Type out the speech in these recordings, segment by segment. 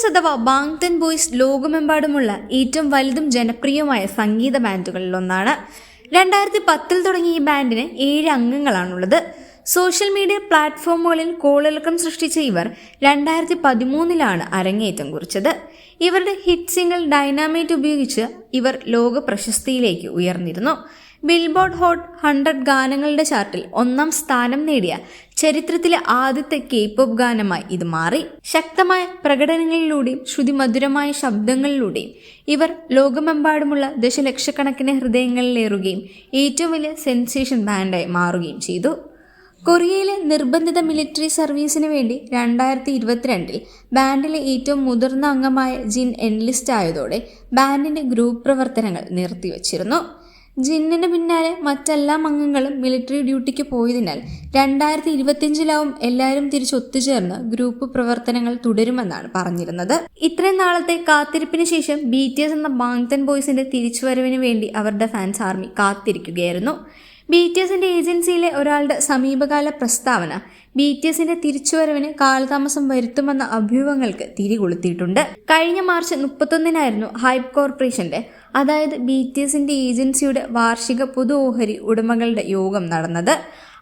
S അഥവാ ബാങ്തൻ boys ലോകമെമ്പാടുമുള്ള ഏറ്റവും വലുതും ജനപ്രിയവുമായ സംഗീത ബാൻഡുകളിലൊന്നാണ്. രണ്ടായിരത്തി പത്തിൽ തുടങ്ങിയ ഈ ബാൻഡിന് ഏഴ് അംഗങ്ങളാണുള്ളത്. സോഷ്യൽ മീഡിയ പ്ലാറ്റ്ഫോമുകളിൽ കോളിളക്കം സൃഷ്ടിച്ച ഇവർ രണ്ടായിരത്തി പതിമൂന്നിലാണ് അരങ്ങേറ്റം കുറിച്ചത്. ഇവരുടെ ഹിറ്റ് സിംഗിൾ ഡൈനാമൈറ്റ് ഉപയോഗിച്ച് ഇവർ ലോക പ്രശസ്തിയിലേക്ക് ഉയർന്നിരുന്നു. ബിൽബോർഡ് ഹോട്ട് ഹൺഡ്രഡ് ഗാനങ്ങളുടെ ചാർട്ടിൽ ഒന്നാം സ്ഥാനം നേടിയ ചരിത്രത്തിലെ ആദ്യത്തെ കെ പോപ്പ് ഗാനമായി ഇത് മാറി. ശക്തമായ പ്രകടനങ്ങളിലൂടെയും ശ്രുതിമധുരമായ ശബ്ദങ്ങളിലൂടെയും ഇവർ ലോകമെമ്പാടുമുള്ള ദശലക്ഷക്കണക്കിന് ഹൃദയങ്ങളിലേറുകയും ഏറ്റവും വലിയ സെൻസേഷൻ ബാൻഡായി മാറുകയും ചെയ്തു. കൊറിയയിലെ നിർബന്ധിത മിലിറ്ററി സർവീസിന് വേണ്ടി രണ്ടായിരത്തി ഇരുപത്തിരണ്ടിൽ ബാൻഡിലെ ഏറ്റവും മുതിർന്ന അംഗമായ ജിൻ എൻലിസ്റ്റ് ആയതോടെ ബാൻഡിന്റെ ഗ്രൂപ്പ് പ്രവർത്തനങ്ങൾ നിർത്തിവച്ചിരുന്നു. ജിന്നിന് പിന്നാലെ മറ്റെല്ലാ അംഗങ്ങളും മിലിറ്ററി ഡ്യൂട്ടിക്ക് പോയതിനാൽ രണ്ടായിരത്തി ഇരുപത്തിയഞ്ചിലാവും എല്ലാവരും തിരിച്ചൊത്തുചേർന്ന് ഗ്രൂപ്പ് പ്രവർത്തനങ്ങൾ തുടരുമെന്നാണ് പറഞ്ഞിരുന്നത്. ഇത്രയും നാളത്തെ കാത്തിരിപ്പിന് ശേഷം ബി എന്ന ബാങ്തൻ ബോയ്സിന്റെ തിരിച്ചുവരവിന് വേണ്ടി അവരുടെ ഫാൻസ് ആർമി കാത്തിരിക്കുകയായിരുന്നു. ബി ടി എസിന്റെ ഏജൻസിയിലെ ഒരാളുടെ സമീപകാല പ്രസ്താവന ബി ടി എസിന്റെ തിരിച്ചുവരവിന് കാലതാമസം വരുത്തുമെന്ന അഭ്യൂഹങ്ങൾക്ക് തിരികൊളുത്തിയിട്ടുണ്ട്. കഴിഞ്ഞ മാർച്ച് മുപ്പത്തൊന്നിനായിരുന്നു ഹൈപ്പ് കോർപ്പറേഷന്റെ അതായത് ബി ടി എസിന്റെ ഏജൻസിയുടെ വാർഷിക പൊതു ഓഹരി ഉടമകളുടെ യോഗം നടന്നത്.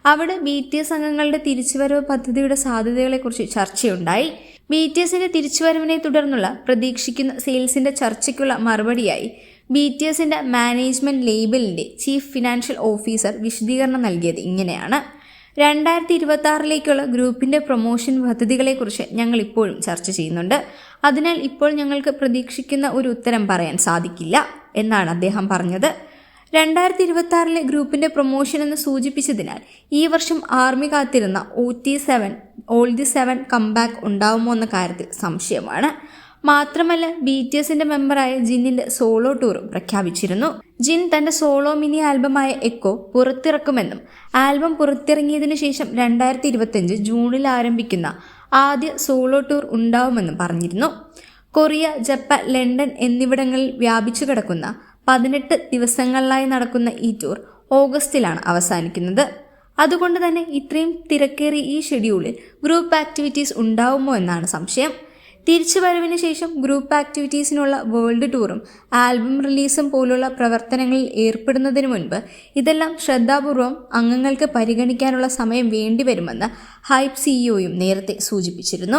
അവിടെ ബി ടി എസ് അംഗങ്ങളുടെ തിരിച്ചുവരവ് പദ്ധതിയുടെ സാധ്യതകളെക്കുറിച്ച് ചർച്ചയുണ്ടായി. ബി ടി എസിന്റെ തിരിച്ചുവരവിനെ തുടർന്നുള്ള പ്രതീക്ഷിക്കുന്ന സെയിൽസിന്റെ ചർച്ചയ്ക്കുള്ള മറുപടിയായി ബി ടി എസിന്റെ മാനേജ്മെന്റ് ലേബലിന്റെ ചീഫ് ഫിനാൻഷ്യൽ ഓഫീസർ വിശദീകരണം നൽകിയത് ഇങ്ങനെയാണ്. രണ്ടായിരത്തി ഇരുപത്തി ആറിലേക്കുള്ള ഗ്രൂപ്പിന്റെ പ്രൊമോഷൻ പദ്ധതികളെക്കുറിച്ച് ഞങ്ങൾ ഇപ്പോഴും ചർച്ച ചെയ്യുന്നുണ്ട്. അതിനാൽ ഇപ്പോൾ ഞങ്ങൾക്ക് പ്രതീക്ഷിക്കുന്ന ഒരു ഉത്തരം പറയാൻ സാധിക്കില്ല എന്നാണ് അദ്ദേഹം പറഞ്ഞത്. രണ്ടായിരത്തി ഇരുപത്തി ആറിലെ ഗ്രൂപ്പിന്റെ പ്രൊമോഷൻ എന്ന് സൂചിപ്പിച്ചതിനാൽ ഈ വർഷം ആർമി കാത്തിരുന്ന O T seven all the seven comeback ഉണ്ടാവുമോ എന്ന കാര്യത്തിൽ സംശയമാണ്. മാത്രമല്ല ബി ടി എസിന്റെ മെമ്പറായ ജിന്നിന്റെ സോളോ ടൂറും പ്രഖ്യാപിച്ചിരുന്നു. ജിൻ തന്റെ സോളോ മിനി ആൽബമായ എക്കോ പുറത്തിറക്കുമെന്നും ആൽബം പുറത്തിറങ്ങിയതിനു ശേഷം രണ്ടായിരത്തി ഇരുപത്തിയഞ്ച് ജൂണിൽ ആരംഭിക്കുന്ന ആദ്യ സോളോ ടൂർ ഉണ്ടാവുമെന്നും പറഞ്ഞിരുന്നു. കൊറിയ ജപ്പാൻ ലണ്ടൻ എന്നിവിടങ്ങളിൽ വ്യാപിച്ചു കിടക്കുന്ന പതിനെട്ട് ദിവസങ്ങളിലായി നടക്കുന്ന ഈ ടൂർ ഓഗസ്റ്റിലാണ് അവസാനിക്കുന്നത്. അതുകൊണ്ട് തന്നെ ഇത്രയും തിരക്കേറിയ ഈ ഷെഡ്യൂളിൽ ഗ്രൂപ്പ് ആക്ടിവിറ്റീസ് ഉണ്ടാവുമോ എന്നാണ് സംശയം. തിരിച്ചുവരവിന് ശേഷം ഗ്രൂപ്പ് ആക്ടിവിറ്റീസിനുള്ള വേൾഡ് ടൂറും ആൽബം റിലീസും പോലുള്ള പ്രവർത്തനങ്ങളിൽ ഏർപ്പെടുന്നതിന് മുൻപ് ഇതെല്ലാം ശ്രദ്ധാപൂർവം അംഗങ്ങൾക്ക് പരിഗണിക്കാനുള്ള സമയം വേണ്ടിവരുമെന്ന് ഹൈപ്പ് സിഇഒയും നേരത്തെ സൂചിപ്പിച്ചിരുന്നു.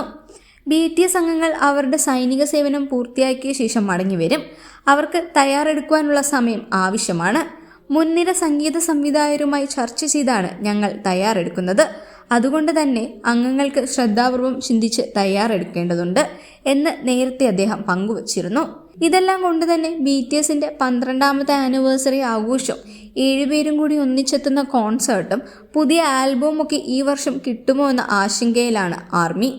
ബി ടി എസ് അംഗങ്ങൾ അവരുടെ സൈനിക സേവനം പൂർത്തിയാക്കിയ ശേഷം മടങ്ങിവരും. അവർക്ക് തയ്യാറെടുക്കുവാനുള്ള സമയം ആവശ്യമാണ്. മുൻനിര സംഗീത സംവിധായകരുമായി ചർച്ച ചെയ്താണ് ഞങ്ങൾ തയ്യാറെടുക്കുന്നത്. അതുകൊണ്ട് തന്നെ അംഗങ്ങൾക്ക് ശ്രദ്ധാപൂർവം ചിന്തിച്ച് തയ്യാറെടുക്കേണ്ടതുണ്ട് എന്ന് നേരത്തെ അദ്ദേഹം പങ്കുവച്ചിരുന്നു. ഇതെല്ലാം കൊണ്ട് തന്നെ ബി ടി എസിന്റെ പന്ത്രണ്ടാമത്തെ ആനിവേഴ്സറി ആഘോഷം ഏഴുപേരും കൂടി ഒന്നിച്ചെത്തുന്ന കോൺസേർട്ടും പുതിയ ആൽബവും ഒക്കെ ഈ വർഷം കിട്ടുമോ എന്ന ആശങ്കയിലാണ് ആർമി.